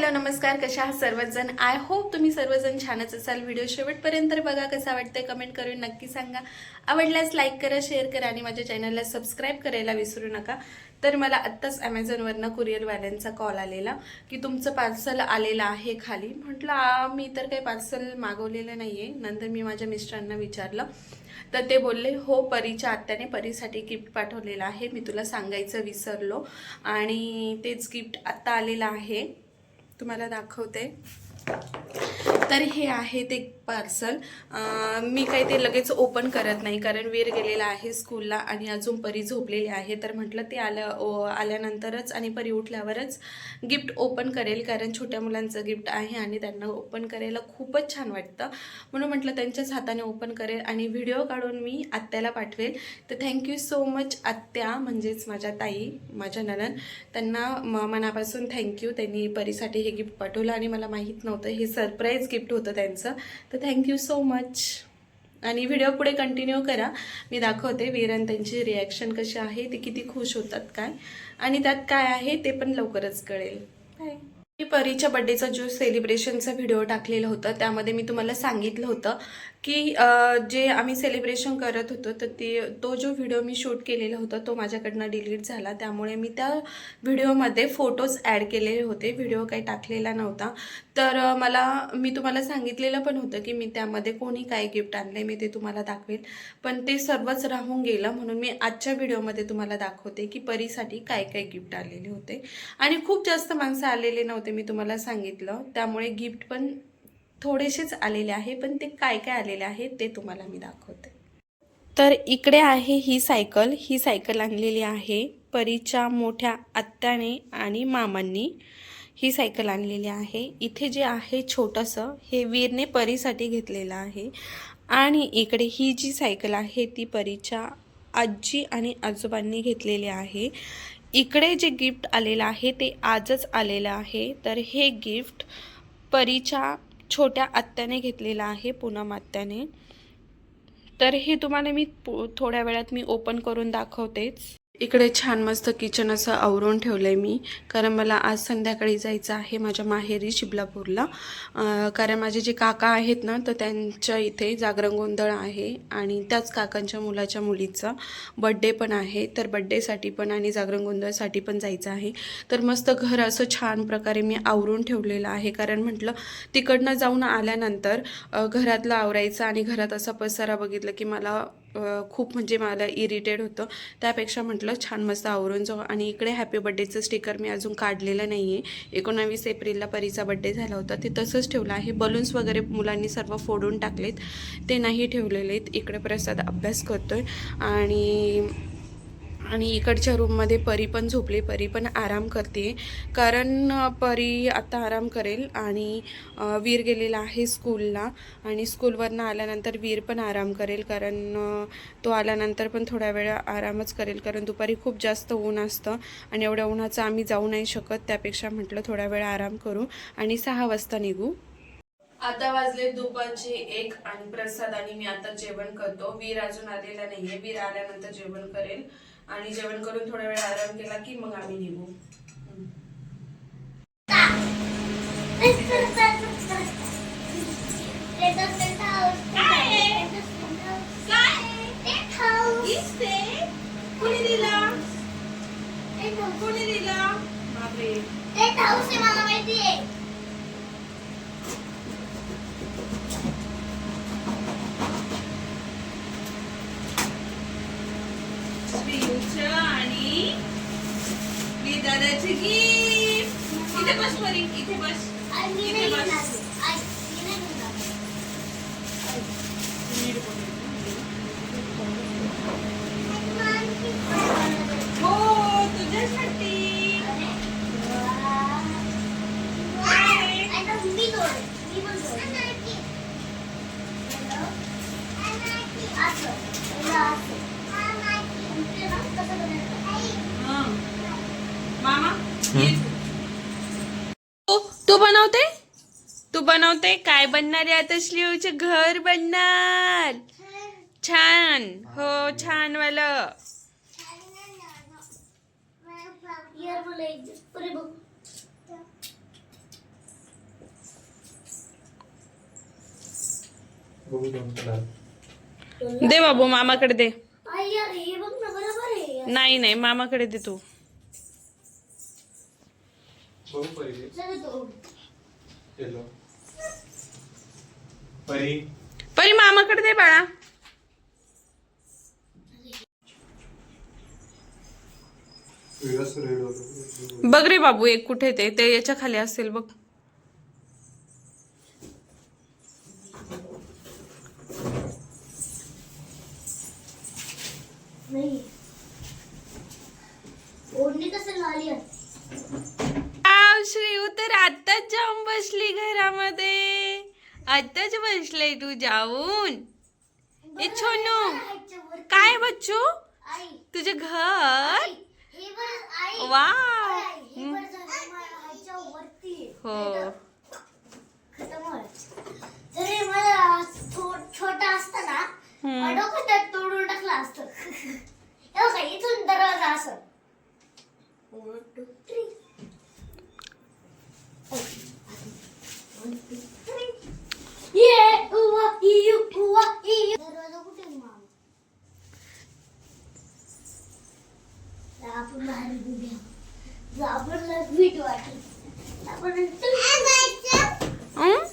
Hello नमस्कार कशा आहात सर्वजण? आय होप तुम्ही सर्वजण छानच असाल. व्हिडिओ शेवटपर्यंत बघा कसा वाटतंय कमेंट करून नक्की सांगा. आवडल्यास लाईक करा शेअर करा आणि माझ्या चॅनलला सबस्क्राईब करायला विसरू नका. तर मला आत्ताच ॲमेझॉनवरनं कुरिअरवाल्यांचा कॉल आलेला की तुमचं पार्सल आलेलं आहे खाली. म्हटलं मी तर काही पार्सल मागवलेलं नाही आहे नंतर मी माझ्या मिस्टरांना विचारलं. तर ते बोलले हो परीच्या आत्याने परीसाठी गिफ्ट पाठवलेलं आहे. मी तुला सांगायचं विसरलो. आणि तेच गिफ्ट आत्ता आलेलं आहे. तुम्हाला दाखवते. तर हे आहे ते पार्सल मी काही ते लगेच ओपन करत नाही कारण वीर गेलेला आहे स्कूलला आणि अजून परी झोपलेली आहे तर म्हटलं ते आल्या ओ- आल्यानंतरच आणि परी उठल्यावरच गिफ्ट ओपन करेल कारण छोट्या मुलांचं गिफ्ट आहे आणि त्यांना ओपन करायला खूपच छान वाटतं. म्हणून म्हटलं त्यांच्याच हाताने ओपन करेल आणि व्हिडिओ काढून मी आत्याला पाठवेल. तर थँक्यू सो मच आत्या म्हणजेच माझ्या ताई माझ्या ननन त्यांना म मनापासून थँक्यू त्यांनी परीसाठी हे गिफ्ट पाठवलं आणि मला माहीत नव्हतं. हे सरप्राईज गिफ्ट होतं त्यांचं. तर थँक्यू सो मच आणि व्हिडिओ पुढे कंटिन्यू करा. मी दाखवते वीरन त्यांची रिॲक्शन कशी आहे ते किती खुश होतात काय. आणि त्यात काय आहे ते पण लवकरच कळेल. बाय मी परीच्या बड्डेचा जो सेलिब्रेशनचा व्हिडिओ टाकलेला होता त्यामध्ये मी तुम्हाला सांगितलं होतं की जे आम्ही सेलिब्रेशन करत होतो तर ते तो जो व्हिडिओ मी शूट केलेला होता तो माझ्याकडनं डिलीट झाला. त्यामुळे मी त्या व्हिडिओमध्ये फोटोज ॲड केलेले होते. व्हिडिओ काही टाकलेला नव्हता. तर मला मी तुम्हाला सांगितलेलं पण होतं की मी त्यामध्ये कोणी काय गिफ्ट आणलं मी ते तुम्हाला दाखवेल. पण ते सर्वच राहून गेलं म्हणून मी आजच्या व्हिडिओमध्ये तुम्हाला दाखवते की परीसाठी काय काय गिफ्ट आलेले होते. आणि खूप जास्त माणसं आलेले नव्हते मी तुम्हाला सांगितलं. त्यामुळे गिफ्ट पण थोडेसेच आलेले आहे पण ते काय काय आलेले आहे ते तुम्हाला मी दाखवते. तर इकडे आहे ही सायकल. ही सायकल आणलेली आहे परीच्या मोठ्या आत्याने आणि मामांनी. ही सायकल आणलेली आहे. इथे जे आहे छोटंसं हे वीरने परीसाठी घेतलेलं आहे. आणि इकडे ही जी सायकल आहे ती परीच्या आजी आणि आजोबांनी घेतलेली आहे. इकडे जे गिफ्ट आलेलं आहे ते आजच आलेलं आहे. तर हे गिफ्ट परीच्या छोट्या आत्याने घेतलेला आहे पूनम आत्याने. तर हे तुम्हाला मी पु- थोड्या वेळात मी ओपन करून दाखवतेच. इकडे छान मस्त किचन असं आवरून ठेवलं आहे मी. कारण मला आज संध्याकाळी जायचं आहे माझ्या माहेरी शिबलापूरला. कारण माझे जे काका आहेत ना तर त्यांच्या इथे जागरण गोंधळ आहे आणि त्याच काकांच्या मुलाच्या मुलीचा बड्डे पण आहे. तर बड्डेसाठी पण आणि जागरण गोंधळसाठी पण जायचं आहे. तर मस्त घर असं छान प्रकारे मी आवरून ठेवलेलं आहे. कारण म्हटलं तिकडनं जाऊन आल्यानंतर घरातलं आवरायचं आणि घरात असा पसारा बघितलं की मला खूप म्हणजे मला इरिटेड होतं. त्यापेक्षा म्हटलं छान मस्त आवरून जाऊ आणि इकडे हॅपी बड्डेचं स्टिकर मी अजून काढलेलं नाही आहे एकोणावीस एप्रिलला परीचा बड्डे झाला होता. ते तसंच ठेवलं आहे. बलून्स वगैरे मुलांनी सर्व फोडून टाकलेत. ते नाही ठेवलेले आहेत. इकडे प्रसाद अभ्यास करतो आहे आणि आणि इकडच्या रूममध्ये परी पण झोपली परी पण आराम करते. कारण परी आता आराम करेल आणि वीर गेलेला आहे स्कूलला आणि स्कूलवरनं आल्यानंतर वीर पण आराम करेल कारण तो आल्यानंतर पण थोड्या वेळ आरामच करेल कारण दुपारी खूप जास्त ऊन असतं आणि एवढ्या उन्हाचं आम्ही जाऊ नाही शकत. त्यापेक्षा म्हटलं थोड्या वेळ आराम करू आणि सहा वाजता निघू. आता वाजले दुपारचे एक आणि प्रसाद आणि मी आता जेवण करतो. वीर अजून आलेला नाहीये. वीर आल्यानंतर जेवण करेल. आणि जेवण करून थोडा वेळ आराम केला की मग आम्ही निघू कोणी दिला कोणी दिला बापरे मला माहितीये श्रीयूचं आणि मी दादाची गिफ्ट इथे बस परी इथे बस आणि इथे नाही बस. तू बनवते? तू बनवते? काय बनणार आहे आता श्लिवचे घर बनणार? छान. हो छान वाल. दे बाबू मामाकडे दे. नाही नाही मामाकडे दे तू. येलो परी. परी मामाकडे दे बाळा. बघ रे बाबू एक कुठे ते? ते याच्या खाली असेल बघ. नाही. ओढणी कसं लाली तर आत्ताच जाऊन बसली घरामध्ये. आत्ताच बसले तू जाऊन. ए छोनू काय बच्चू? तुझं घर? हे वा हे छोटा असता ना हम्म. माझं डोकं तोडून टाकलं असतं. इथून दरवाजा असं आपण बाहेर वाटेल. आपण हं?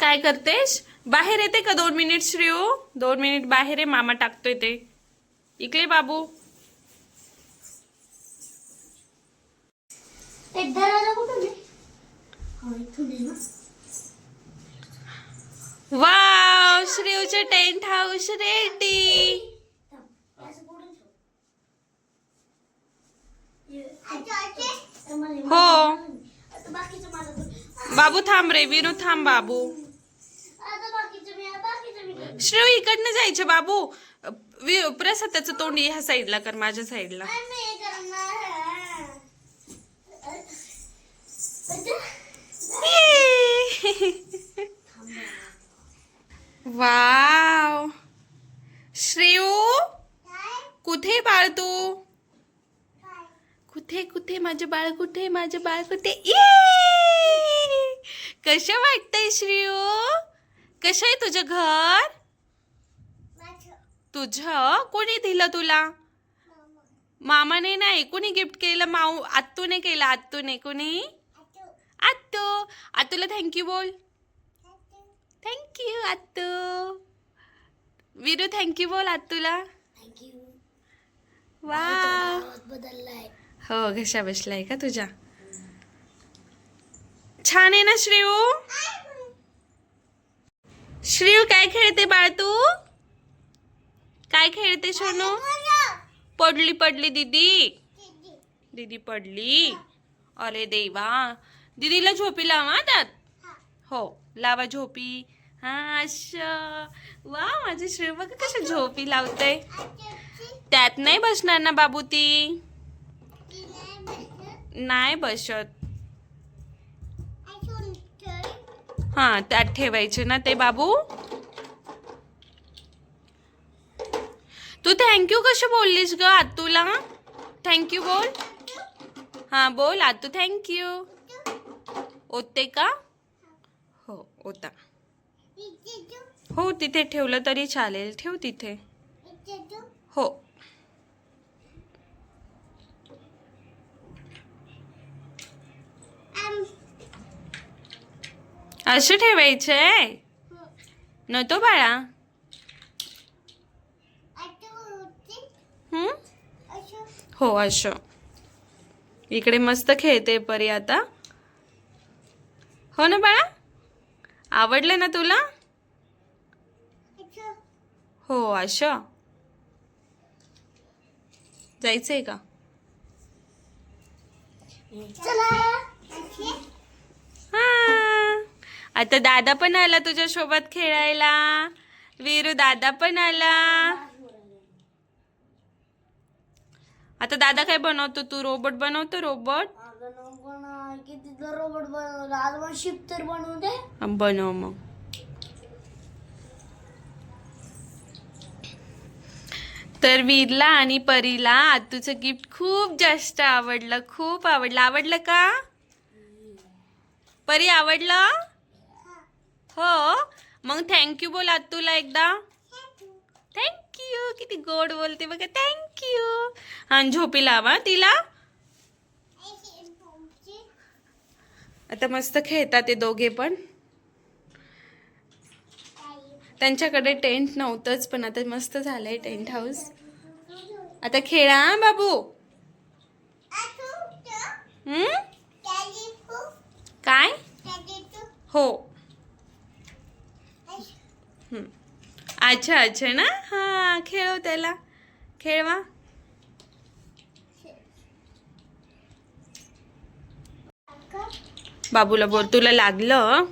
काय करतेस? बाहेर येते का दोन मिनिट श्रेयू? दोन मिनिट बाहेर आहे मामा टाकतोय ते. इकडे बाबू. हा वाव श्रेयूचे टेंट हाऊस रेडी थांब, असं पुढून ठेव. हे- तर मला हो. बाबू थांब रे विनू थांब बाबू. श्रेव इकडनं जायचं बाबू. वि- प्रसादाचं तोंड ह्या साईडला कर माझ्या साईडला. वाव. श्रेयू कुठे बाळ तू? कुठे कुठे माझे बाळ कुठे माझे बाळ कुठे? ये कसं वाटतंय श्रेयू? कसं आहे तुझं घर? तुझं? कोणी दिलं तुला? मामाने नाही कोणी गिफ्ट केलं? माऊ आत्तूने केलं आत्तूने. कोणी? आत्तू. आत्तूला थँक्यू बोल. थँक्यू आत्तू. विरू थँक्यू बोल आत्तूला. वा बदललाय. हो घशा बसला आहे का तुझ्या? छान आहे ना श्रीव श्रीव काय खेळते बाळ तू? काय खेळते सोनू? पडली पडली दीदी. दीदी पडली. अरे देवा. दीदीला झोपी लावा त्यात. हो लावा झोपी. हा अच्छा. वा माझी श्री बघा कशी झोपी लावते. त्यात नाही बसणार ना बाबू ती नाही बसत. हा त्यात ठेवायचे ना ते बाबू? तू थँक्यू कशी बोललीस ग आतूला? थँक्यू बोल. हा बोल आतू थँक्यू ओते का? हो ओता हो तिथे ठेवलं तरी चालेल. ठेव तिथे. हो. असं ठेवायचंय नव्हतो बाळा. हो? असं इकडे मस्त खेळते परी आता. हो ना बाळा? आवडलं ना तुला? हो असं जायचंय का? चला. आता दादा पण आला तुझ्या सोबत खेळायला. वीरू दादा पण आला. आता दादा काय बनवतो तू? रोबोट बनवतो रोबोट रोबोट बनवला आज तर बनवू दे बनव मग. तर वीरला आणि परीला आतूचं गिफ्ट खूप जास्त आवडलं खूप आवडलं. आवडलं का? परी आवडलं? हो? मग थँक्यू बोल तुला एकदा. थँक्यू किती गोड बोलते बघा. थँक्यू हा झोपी लावा तिला. आता मस्त खेळतात ते दोघे पण. त्यांच्याकडे टेंट नव्हतंच पण आता मस्त झालंय टेंट हाऊस आता खेळा हा बाबू. हम्म? काय? हो. अच्छा अच्छा ना? हा खेळव त्याला. खेळवा. बाबूला बोल तुला लागलं?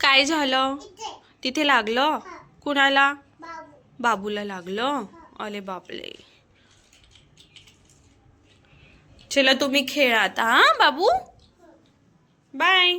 काय झालं? तिथे लागलं? कुणाला? बाबूला लागलं? अरे बापले चला तुम्ही खेळात हां बाबू? बाय